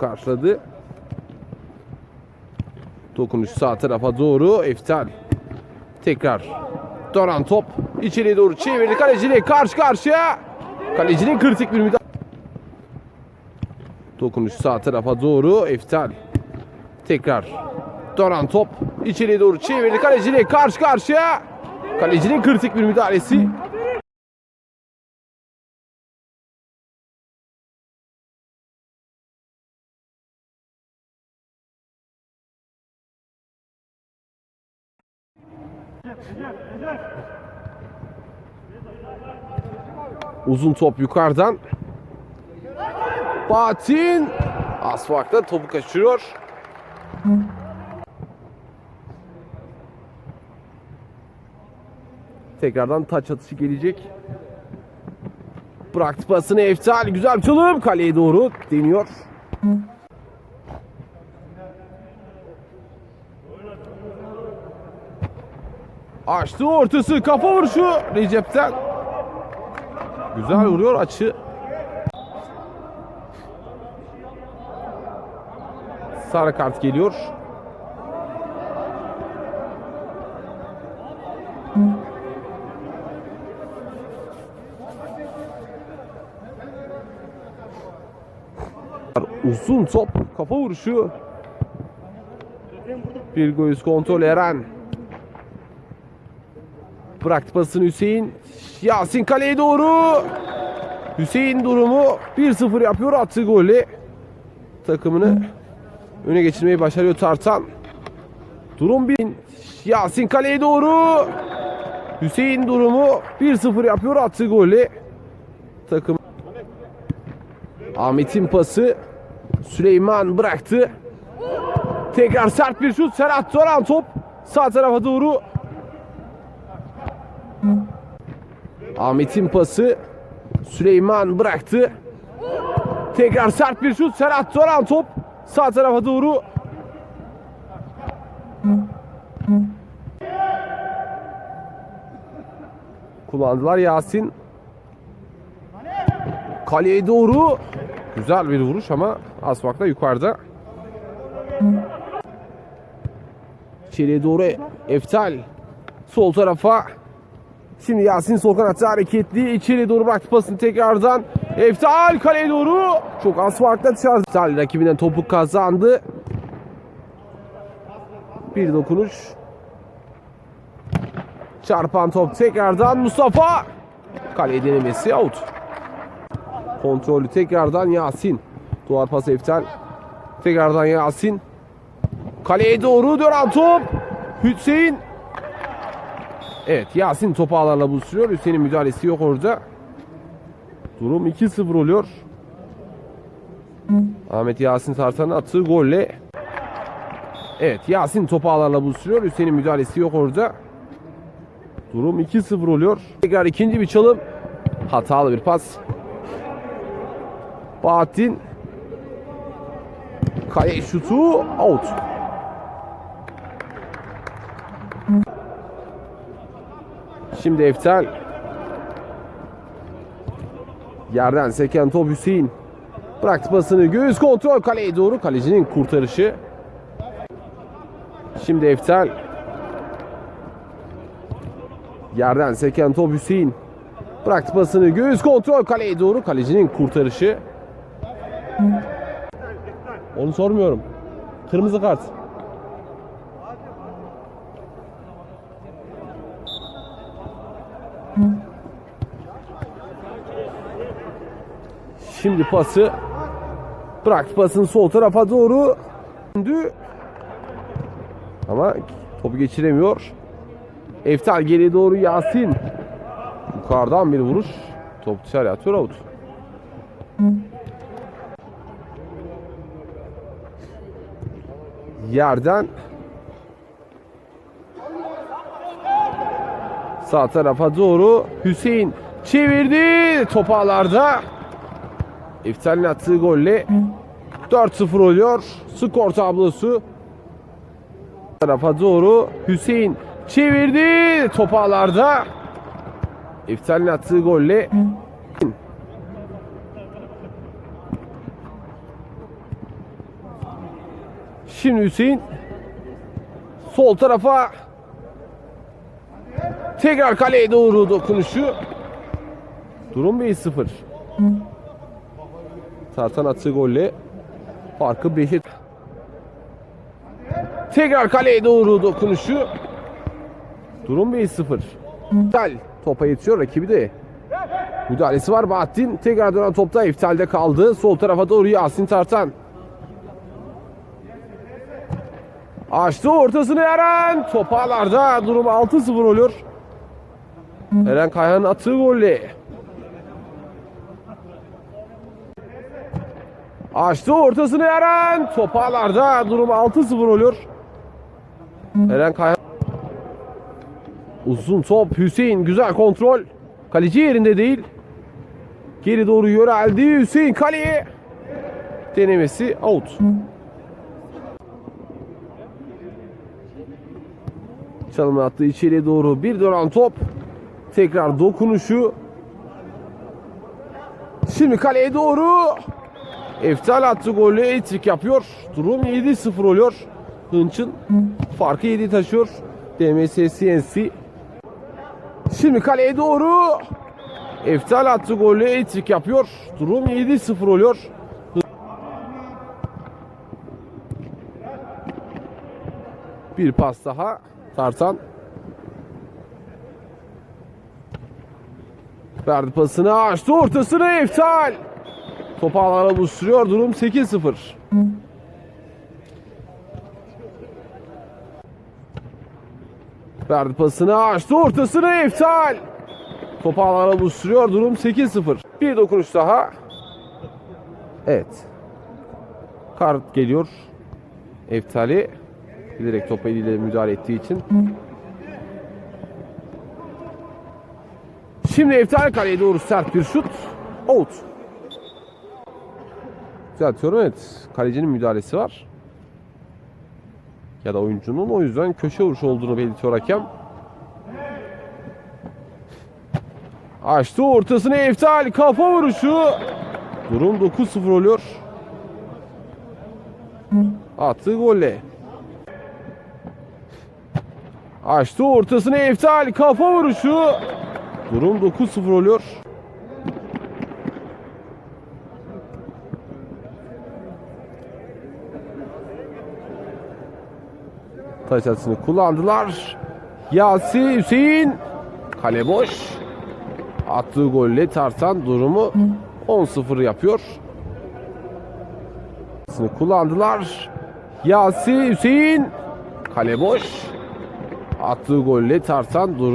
karşıladı. Dokunuş sağ tarafa doğru. Eftal. Tekrar. Doran top. içeriye doğru çevirdi. Kaleciyle karşı karşıya. Kalecinin kritik bir müdahale. Dokunuş sağ tarafa doğru. Eftal. Tekrar. Doran top. içeriye doğru çevirdi. Kaleciyle karşı karşıya. Kalecinin kritik bir müdahalesi. Uzun top yukarıdan. Batin Asfak'ta topu kaçırıyor. Tekrardan taç atışı gelecek. Bıraktı pasını Eftal. Güzel çalım. Kaleye doğru deniyor. Açtı ortası. Kafa vuruşu Recep'ten. Güzel vuruyor açı. Sarı kart geliyor. Uzun top, kafa vuruşu. Bir göğüs kontrol Eren. Bıraktı pasını Hüseyin. Yasin kaleye doğru. Hüseyin durumu 1-0 yapıyor attığı golle. Takımını öne geçirmeyi başarıyor Tartan. Durum 1. Yasin kaleye doğru. Hüseyin durumu 1-0 yapıyor attığı golle. Takım Ahmet'in pası Süleyman bıraktı. Tekrar sert bir şut. Serhat Toran top sağ tarafa doğru. Ahmet'in pası Süleyman bıraktı. Tekrar sert bir şut. Serhat Toran top sağ tarafa doğru. Kullandılar Yasin. Kaleye doğru. Güzel bir vuruş ama Asfak'ta yukarıda. İçeriye doğru Eftal. Sol tarafa Şimdi Yasin sol kanatta hareketli. içeri doğru bıraktı pasını tekrardan. Eftal kaleye doğru. Çok az farkla dışarı. Eftal rakibinden topu kazandı. Bir dokunuş. Çarpan top tekrardan Mustafa. Kaleye denemesi out. Kontrolü tekrardan Yasin. Duvar pas Eftal. Tekrardan Yasin. Kaleye doğru dönen top. Hüseyin Evet Yasin topu ağlarla buluşturuyor. Hüseyin'in müdahalesi yok orada. Durum 2-0 oluyor. Ahmet Yasin Tartan'ın attığı golle. Evet Yasin topu ağlarla buluşturuyor. Hüseyin'in müdahalesi yok orada. Durum 2-0 oluyor. Tekrar ikinci bir çalım. Hatalı bir pas. Bahattin. Kale şutu out. Şimdi Eftel. Yerden seken top Hüseyin. Bıraktı pasını. Göğüs kontrol kaleye doğru. Kalecinin kurtarışı. Şimdi Eftel. Yerden seken top Hüseyin. Bıraktı pasını. Göğüs kontrol kaleye doğru. Kalecinin kurtarışı. Onu sormuyorum. Kırmızı kart. Şimdi pası bıraktı pasını sol tarafa doğru döndü. Ama topu geçiremiyor. Eftal geriye doğru Yasin. Yukarıdan bir vuruş. Top dışarı atıyor out. Yerden sağ tarafa doğru Hüseyin çevirdi. Top ağlarda. İftal'in attığı golle 4-0 oluyor. Skor tablosu tarafa doğru Hüseyin çevirdi. Top ağlarda. İftal'in attığı golle Şimdi Hüseyin sol tarafa tekrar kaleye doğru dokunuşu. Durum 1-0. Tartan attığı golle farkı 5'e Tekrar kaleye doğru dokunuşu. Durum 1-0. İptal. Topa yetiyor rakibi de. Müdahalesi var Bahattin. Tekrar dönen topta iftalde kaldı. Sol tarafa doğru Yasin Tartan. Açtı ortasını Eren. Top ağlarda. Durum 6-0 oluyor. Eren Kayhan'ın attığı golle. Açtı ortasını Eren. Top ağlarda. Durum 6-0 oluyor. Eren Kayhan. Uzun top Hüseyin güzel kontrol. Kaleci yerinde değil. Geri doğru yöneldi Hüseyin kaleye. Denemesi out. Çalımı attı içeriye doğru bir dönen top. Tekrar dokunuşu. Şimdi kaleye doğru. Eftal attı golü etrik yapıyor. Durum 7-0 oluyor. Hınç'ın farkı 7 taşıyor. DMS CNC. Şimdi kaleye doğru. Eftal attı golü etrik yapıyor. Durum 7-0 oluyor. Bir pas daha. Tartan. Verdi pasını açtı ortasını Eftal. Topu alana buluşturuyor. Durum 8-0. Verdi pasını açtı ortasını Eftal. Topu alana buluşturuyor. Durum 8-0. Bir dokunuş daha. Evet. Kart geliyor. Eftal'i bilerek topa eliyle müdahale ettiği için. Şimdi Eftal kaleye doğru sert bir şut. Out. Düzeltiyorum evet. Kalecinin müdahalesi var. Ya da oyuncunun o yüzden köşe vuruşu olduğunu belirtiyor hakem. Açtı ortasını Eftal kafa vuruşu. Durum 9-0 oluyor. Attığı golle. Açtı ortasını Eftal kafa vuruşu. Durum 9-0 oluyor. Taç atışını kullandılar. Yasi Hüseyin kale boş. Attığı golle Tartan durumu 10-0 yapıyor. Kullandılar. Yasi Hüseyin kale boş. Attığı golle Tartan durumu